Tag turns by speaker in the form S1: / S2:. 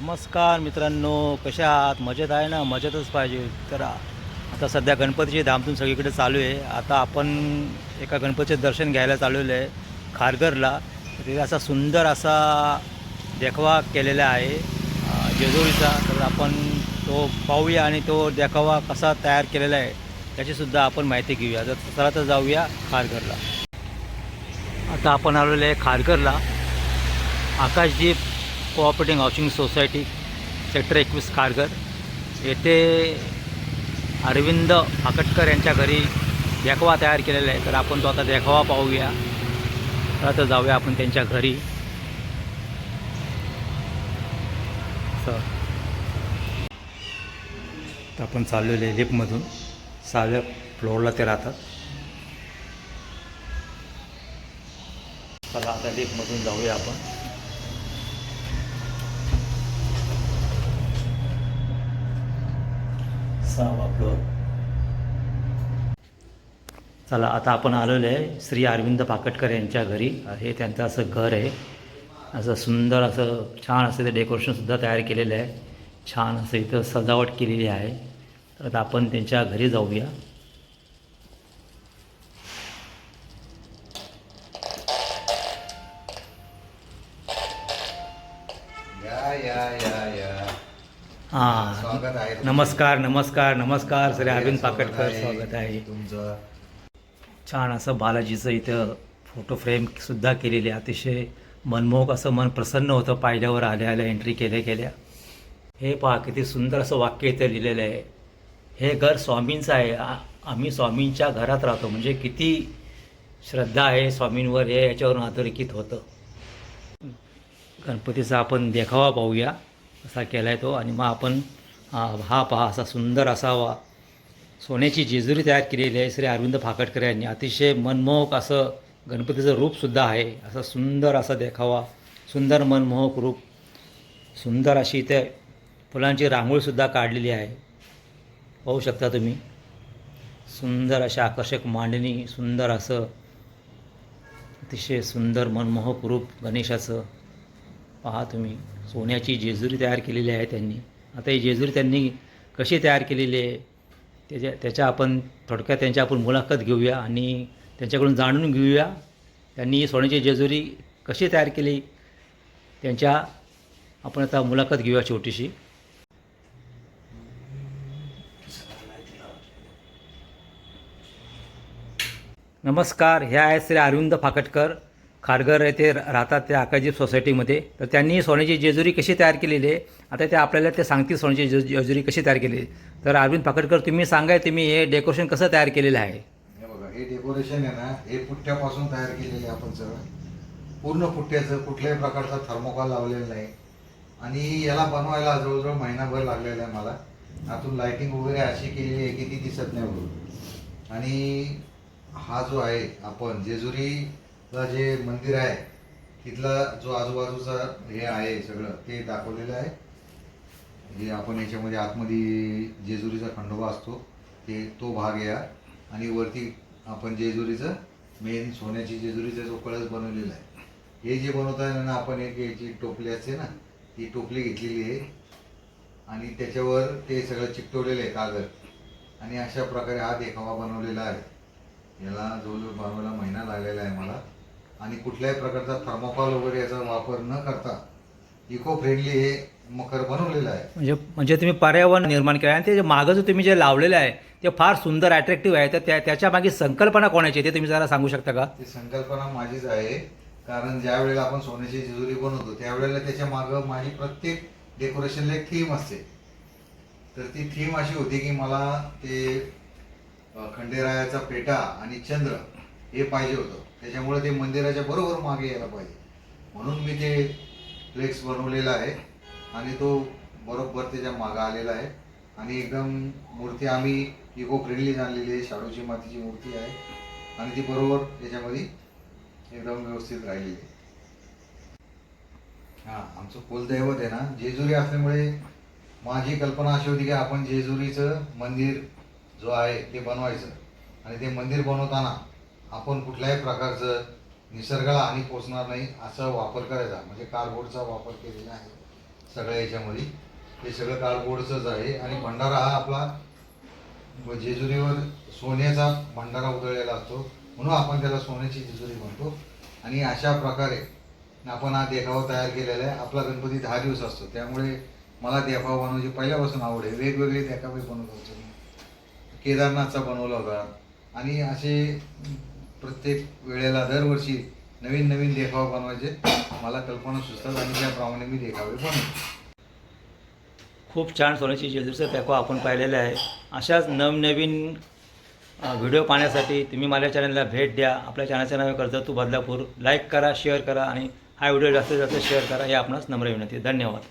S1: नमस्कार मित्रांनो कशा आहात? मजेत आहे ना? मजेतच पाहिजे. तर आता सध्या गणपतीची धामधूम सगळीकडे चालू आहे. आता आपण एका गणपतीचे दर्शन घ्यायला चाललेलं आहे खारघरला. तिथे असा सुंदर असा देखावा केलेला आहे जेजुरीचा. तर आपण तो पाहूया आणि तो देखावा कसा तयार केलेला आहे त्याचीसुद्धा आपण माहिती घेऊया. तर चला तर जाऊया खारघरला. आता आपण आलेलो आहे खारघरला. Akashdeep cooperative housing society sector एकवीस कारगर. येथे अरविंद आकटकर यांच्या घरी देखावा तयार केलेला आहे. तर आपण तो आता देखावा पाहूया. तर आता जाऊया आपण त्यांच्या घरी. सर. तर आपण चाललेलो आहे लिफ्टमधून सहाव्या फ्लोअरला ते राहतात. चला आता लिफ्टमधून जाऊया आपण. असावं आपलं. चला आता आपण आलेलो आहे श्री अरविंद पाकटकर यांच्या घरी. हे त्यांचं असं घर आहे. असं सुंदर असं छान असं ते डेकोरेशनसुद्धा तयार केलेलं आहे. छान असं इथं सजावट केलेली आहे. तर आता आपण त्यांच्या घरी जाऊया.
S2: या या या या. स्वागत आहे.
S1: नमस्कार नमस्कार नमस्कार. श्री अरविंद पाकटकर. स्वागत आहे.
S2: तुमचं?
S1: छान असं बालाजीचं इथं फोटो फ्रेमसुद्धा केलेली अतिशय मनमोहक असं मन प्रसन्न होतं पाहिल्यावर आल्या आल्या एंट्री केल्या केल्या. हे पहा किती सुंदर असं वाक्य इथं लिहिलेलं आहे. हे घर स्वामींचं आहे. आ- आम्ही स्वामींच्या घरात राहतो. म्हणजे किती श्रद्धा आहे स्वामींवर हे याच्यावरून अधोरेखित होतं. गणपतीचा आपण देखावा पाहूया. असा केला आहे तो. आणि मग आपण हा पहा असा सुंदर असावा सोन्याची जेजुरी तयार केलेली आहे श्री अरविंद फाकटकर यांनी. अतिशय मनमोहक असं गणपतीचं रूपसुद्धा आहे. असं सुंदर असा देखावा सुंदर मनमोहक रूप सुंदर अशी इथे फुलांची रांगोळीसुद्धा काढलेली आहे. पाहू शकता तुम्ही. सुंदर अशी आकर्षक मांडणी सुंदर असं अतिशय सुंदर मनमोहक रूप गणेशाचं. पहा तुम्ही सोन्याची जेजुरी तयार केलेली आहे त्यांनी. आता ही जेजुरी त्यांनी कशी तयार केलेली आहे? त्याच्या त्याच्या आपण थोडक्यात त्यांची आपण मुलाखत घेऊया आणि त्यांच्याकडून जाणून घेऊया. त्यांनी सोन्याची जेजुरी कशी तयार केली? त्यांच्या आपण आता मुलाखत घेऊया छोटीशी. नमस्कार हे आहेत श्री अरविंद फाकटकर. खारघर येथे राहतात त्या आकाशदीप सोसायटीमध्ये. तर त्यांनी सोन्याची जेजुरी कशी तयार केलेली आहे? आता ते आपल्याला ते सांगतील सोन्याची जे जेजुरी कशी तयार केली तर अरविंद पाकडकर तुम्ही सांगाय तुम्ही हे डेकोरेशन कसं तयार केलेलं आहे?
S2: हे बघा हे डेकोरेशन आहे ना हे पुठ्ठ्यापासून तयार केलेले आपण सगळं. पूर्ण पुठ्ठ्याचं कुठल्याही प्रकारचा थर्मोकॉल लावलेला नाही. आणि याला बनवायला जवळजवळ महिनाभर लागलेला आहे मला. आतून लाईटिंग वगैरे अशी केलेली आहे की ती दिसत नाही म्हणून. आणि हा जो आहे आपण जेजुरी जे मंदिर आहे तिथला जो आजूबाजूचा हे आहे सगळं ते दाखवलेलं आहे. जे आपण याच्यामध्ये आतमध्ये जेजुरीचा खंडोबा असतो ते तो भाग या. आणि वरती आपण जेजुरीचं मेन सोन्याची जेजुरीचा जो कळस बनवलेला आहे. हे जे बनवताना ना आपण एक याची टोपली असते ना ती टोपली घेतलेली आहे. आणि त्याच्यावर ते सगळं चिकटवलेलं आहे कागद. आणि अशा प्रकारे हा देखावा बनवलेला आहे. याला जवळजवळ बनवायला महिना लागलेला आहे मला. आणि कुठल्याही प्रकारचा थर्मोकॉल वगैरे याचा वापर न करता इको फ्रेंडली हे मकर बनवलेलं आहे.
S1: म्हणजे म्हणजे तुम्ही पर्यावरण निर्माण केलं आणि ते जे मागं जो तुम्ही जे लावलेलं आहे ते फार सुंदर अट्रॅक्टिव्ह आहे. तर त्या त्याच्यामागे संकल्पना कोणाची आहे ते तुम्ही जरा सांगू शकता का?
S2: ती संकल्पना माझीच आहे. कारण ज्या वेळेला आपण सोन्याची जेजुरी बनवतो त्यावेळेला त्याच्या मागं माझी प्रत्येक डेकोरेशनला एक थीम असते. तर ती थीम अशी होती की मला ते खंडेरायाचा पेटा आणि चंद्र हे पाहिजे होतं. त्याच्यामुळे ते मंदिराच्या बरोबर मागे यायला पाहिजे. म्हणून मी ते फ्लेक्स बनवलेला आहे आणि तो बरोबर त्याच्या मागं आलेला आहे. आणि एकदम मूर्ती आम्ही इको फ्रेंडली आणलेली आहे. शाडूची मातीची मूर्ती आहे. आणि ती बरोबर त्याच्यामध्ये एकदम व्यवस्थित राहिलेली आहे. हां आमचं कुलदैवत आहे ना. जेजुरी असल्यामुळे माझी कल्पना अशी होती की आपण जेजुरीचं मंदिर जो आहे ते बनवायचं. आणि ते मंदिर बनवताना आपण कुठल्याही प्रकारचं निसर्गाला हानी पोचणार नाही असा वापर करायचा. म्हणजे कार्डबोर्डचा वापर केलेला आहे सगळ्या याच्यामध्ये. हे सगळं कार्डबोर्डचंच आहे. आणि भंडारा हा आपला जेजुरीवर सोन्याचा भंडारा उधळलेला असतो. म्हणून आपण त्याला सोन्याची जेजुरी म्हणतो. आणि अशा प्रकारे आपण हा देखावा तयार केलेला आहे. आपला गणपती दहा दिवस असतो. त्यामुळे मला देखावा बनवायची पहिल्यापासून आवड आहे. वेगवेगळे देखावे बनवत असतो मी. केदारनाथचा बनवला होता. आणि असे प्रत्येक वेळेला दरवर्षी नवीन नवीन देखावा बनवायचे. मला कल्पना सुचतात आणि त्याप्रमाणे मी देखावे बनवतो.
S1: खूप छान सोन्याची जेजुरीचं पॅको आपण पाहिलेलं आहे. अशाच नवनवीन व्हिडिओ पाहण्यासाठी तुम्ही माझ्या चॅनलला भेट द्या. आपल्या चॅनलचं नाव आहे कर्जतू बदलापूर. लाईक करा शेअर करा आणि हा व्हिडिओ जास्तीत जास्त शेअर करा हे आपणास नम्र विनंती. धन्यवाद.